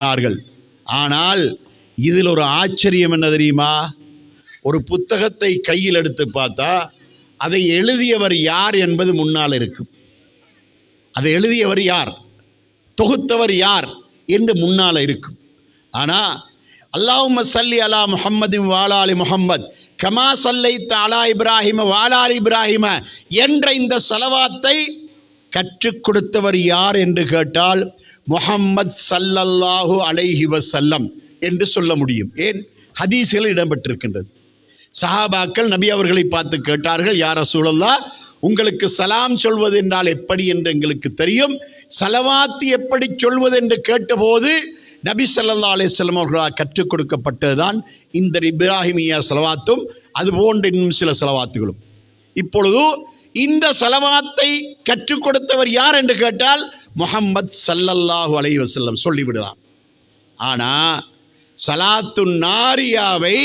சொன்னார்கள். ஆனால் இதில் ஒரு ஆச்சரியம் என்ன தெரியுமா? ஒரு புத்தகத்தை கையில் எடுத்து பார்த்தா அதை எழுதியவர் யார் என்பது முன்னால் இருக்கும். அதை எழுதியவர் யார்? தொகுத்தவர் யார் என்று முன்னால் இருக்கும். ஆனால் அல்லாஹும் சல்லி அலா முஹம்மதின் வாலாலி முஹம்மத் கமா சல்லை அலா இப்ராஹிம வாலாலி இப்ராஹிம என்ற இந்த செலவாத்தை கற்றுக் கொடுத்தவர் யார் என்று கேட்டால் முஹம்மத் சல்லல்லாஹு அலைஹி வசல்லம் என்று சொல்ல முடியும். ஏன்? ஹதீஸ்கள் இடம்பெற்றிருக்கின்றது. சஹாபாக்கள் நபி அவர்களை பார்த்து கேட்டார்கள் யார் சூழல்லா உங்களுக்கு சலாம் சொல்வது என்றால் எப்படி என்று எங்களுக்கு தெரியும். சலவாத்து எப்படி சொல்வது என்று கேட்டபோது நபி சல்லா அலிஸ்லம் அவர்களால் கற்றுக் கொடுக்கப்பட்டதுதான் இந்த இப்ராஹிமியா சலவாத்தும் அதுபோன்ற இன்னும் சில செலவாத்துகளும். இப்பொழுது இந்த சலவாத்தை கற்றுக் கொடுத்தவர் யார் என்று கேட்டால் முஹம்மத் சல்லல்லாஹு அலை வசல்லம் சொல்லிவிடுவான். ஆனால் சலாத்து நாரியாவை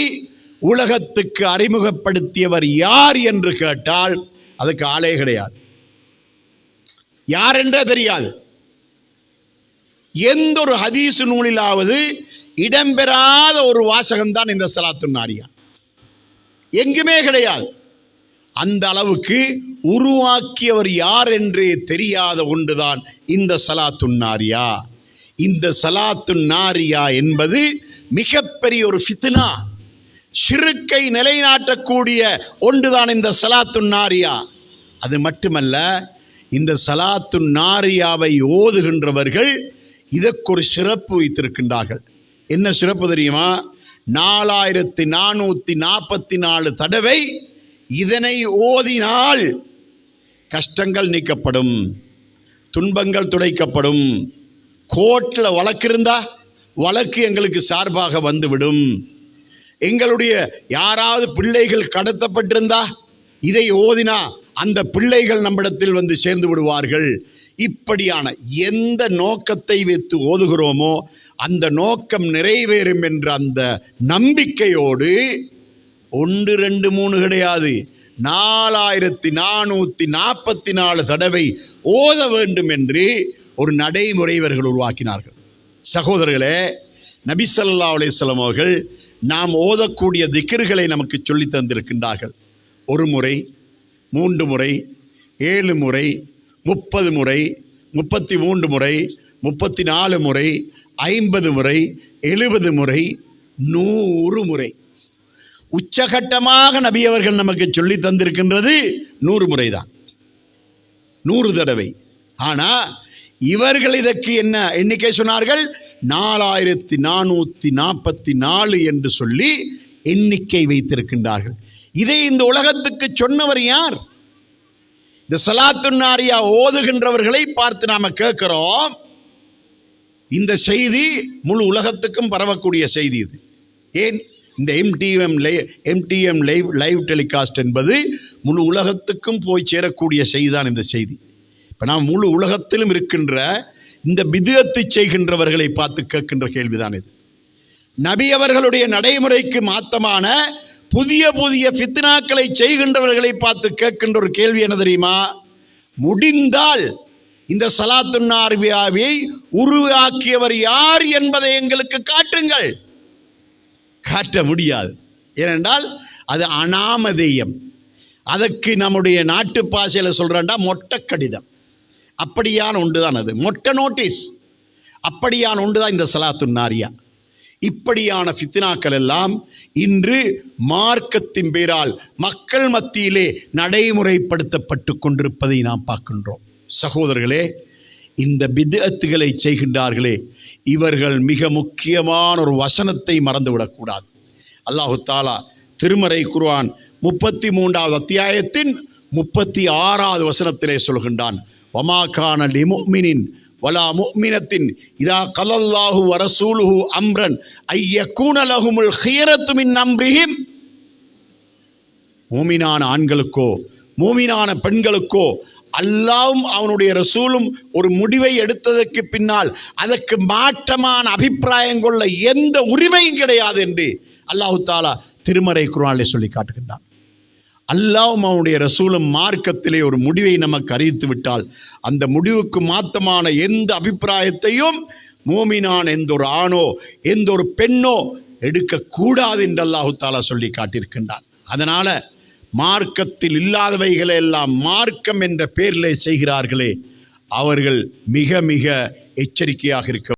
உலகத்துக்கு அறிமுகப்படுத்தியவர் யார் என்று கேட்டால் அதுக்கு ஆளே கிடையாது. யார் என்றே தெரியாது. எந்த ஒரு ஹதீசு நூலிலாவது இடம்பெறாத ஒரு வாசகம்தான் இந்த சலாத்து நாரியா. எங்குமே கிடையாது. அந்த அளவுக்கு உருவாக்கியவர் யார் என்றே தெரியாத ஒன்றுதான் இந்த சலாத்து நாரியா. இந்த சலாத்து நாரியா என்பது மிகப்பெரிய ஒரு ஃபித்னா. சிறுக்கை நிலைநாட்டக்கூடிய ஒன்றுதான் இந்த சலாத்து நாரியா. அது மட்டுமல்ல இந்த சலாத்து நாரியாவை ஓதுகின்றவர்கள் இதற்கு ஒரு சிறப்பு வைத்திருக்கின்றார்கள். என்ன சிறப்பு தெரியுமா? நாலாயிரத்தி நானூற்றி நாற்பத்தி நாலு தடவை இதனை ஓதினால் கஷ்டங்கள் நீக்கப்படும் துன்பங்கள் துடைக்கப்படும். கோர்ட்டில் வழக்கு இருந்தா வழக்கு எங்களுக்கு சார்பாக வந்துவிடும். எங்களுடைய யாராவது பிள்ளைகள் கடத்தப்பட்டிருந்தா இதை ஓதினா அந்த பிள்ளைகள் நம்மிடத்தில் வந்து சேர்ந்து விடுவார்கள். இப்படியான எந்த நோக்கத்தை வைத்து ஓதுகிறோமோ அந்த நோக்கம் நிறைவேறும் என்ற அந்த நம்பிக்கையோடு ஒன்று ரெண்டு மூணு கிடையாது. நாலாயிரத்தி நானூற்றி நாற்பத்தி நாலு தடவை ஓத வேண்டும் என்று ஒரு நடைமுறை இவர்கள் உருவாக்கினார்கள். சகோதரர்களே நபிசல்லா அலிஸ்லாம் அவர்கள் நாம் ஓதக்கூடிய திக்கர்களை நமக்கு சொல்லி தந்திருக்கின்றார்கள். ஒரு முறை மூன்று முறை ஏழு முறை முப்பது முறை முப்பத்தி மூன்று முறை முப்பத்தி நாலு முறை ஐம்பது முறை எழுபது முறை நூறு முறை. உச்சகட்டமாக நபி அவர்கள் நமக்கு சொல்லி தந்திருக்கின்றது நூறு முறை தான் நூறு தடவை. ஆனால் இவர்கள் இதற்கு என்ன எண்ணிக்கை சொன்னார்கள்? நாலாயிரத்தி நானூற்றி நாற்பத்தி நாலு என்று சொல்லி எண்ணிக்கை வைத்திருக்கின்றார்கள். இதை இந்த உலகத்துக்கு சொன்னவர் யார்? இந்த சலாத்துன்னாரியா ஓதுகின்றவர்களை பார்த்து நாம கேட்கிறோம். இந்த செய்தி முழு உலகத்துக்கும் பரவக்கூடிய செய்தி இது. ஏன்? இந்த எம்டிஎம் லை எம்டிஎம் லைவ் லைவ் டெலிகாஸ்ட் என்பது முழு உலகத்துக்கும் போய் சேரக்கூடிய செய்தி தான் இந்த செய்தி. இப்போ நாம் முழு உலகத்திலும் இருக்கின்ற இந்த பிதுகத்தை செய்கின்றவர்களை பார்த்து கேட்கின்ற கேள்விதான் இது. நபி அவர்களுடைய நடைமுறைக்கு மாத்தமான புதிய புதிய ஃபித்னாக்களை செய்கின்றவர்களை பார்த்து கேட்கின்ற ஒரு கேள்வி என்ன தெரியுமா? முடிந்தால் இந்த சலாத்துன்னார்வியாவை உருவாக்கியவர் யார் என்பதை எங்களுக்கு காட்டுங்கள். காட்ட முடியாது. ஏனென்றால் அது அனாமதேயம். அதற்கு நம்முடைய நாட்டு பாஷையில் சொல்கிறேன்டா மொட்டை கடிதம் அப்படியான ஒன்று தான் அது. மொட்டை நோட்டீஸ். அப்படியான ஒன்று தான் இந்த சலாத்து நாரியா. இப்படியான ஃபித்னாக்கள் எல்லாம் இன்று மார்க்கத்தின் பேரால் மக்கள் மத்தியிலே நடைமுறைப்படுத்தப்பட்டு கொண்டிருப்பதை நாம் பார்க்கின்றோம். சகோதரர்களே இந்த பிதத்துகளை செய்கின்றார்களே இவர்கள் மிக முக்கியமான ஒரு வசனத்தை மறந்துவிடக்கூடாது. அல்லாஹு தாலா திருமறை குர்ஆன் முப்பத்தி மூன்றாவது அத்தியாயத்தின் முப்பத்தி ஆறாவது வசனத்திலே சொல்கின்றான். வமாகான லிமுமினின் வலா முக்மினத்தின் இதா கலல்லாஹு வரசூலுஹு அம்ரன் ஐய கூணலகுமுல் ஹியரத்து மின் அம்ரிஹிம். மூமினான ஆண்களுக்கோ மூமினான பெண்களுக்கோ அல்லாவும் அவனுடைய ரசூலும் ஒரு முடிவை எடுத்ததற்கு பின்னால் அதற்கு மாற்றமான அபிப்பிராயம் கொள்ள எந்த உரிமையும் கிடையாது என்று அல்லாஹு தாலா திருமறை குரானிலே சொல்லி காட்டுகின்றான். அல்லாவும் அவனுடைய ரசூலும் மார்க்கத்திலே ஒரு முடிவை நமக்கு அறிவித்து விட்டால் அந்த முடிவுக்கு மாத்தமான எந்த அபிப்பிராயத்தையும் மோமினான் எந்த ஒரு ஆணோ எந்த ஒரு பெண்ணோ எடுக்கக்கூடாது என்று அல்லாஹு தாலா சொல்லி காட்டியிருக்கின்றான். அதனால் மார்க்கத்தில் இல்லாதவைகளை எல்லாம் மார்க்கம் என்ற பேரிலே செய்கிறார்களே அவர்கள் மிக மிக எச்சரிக்கையாக இருக்க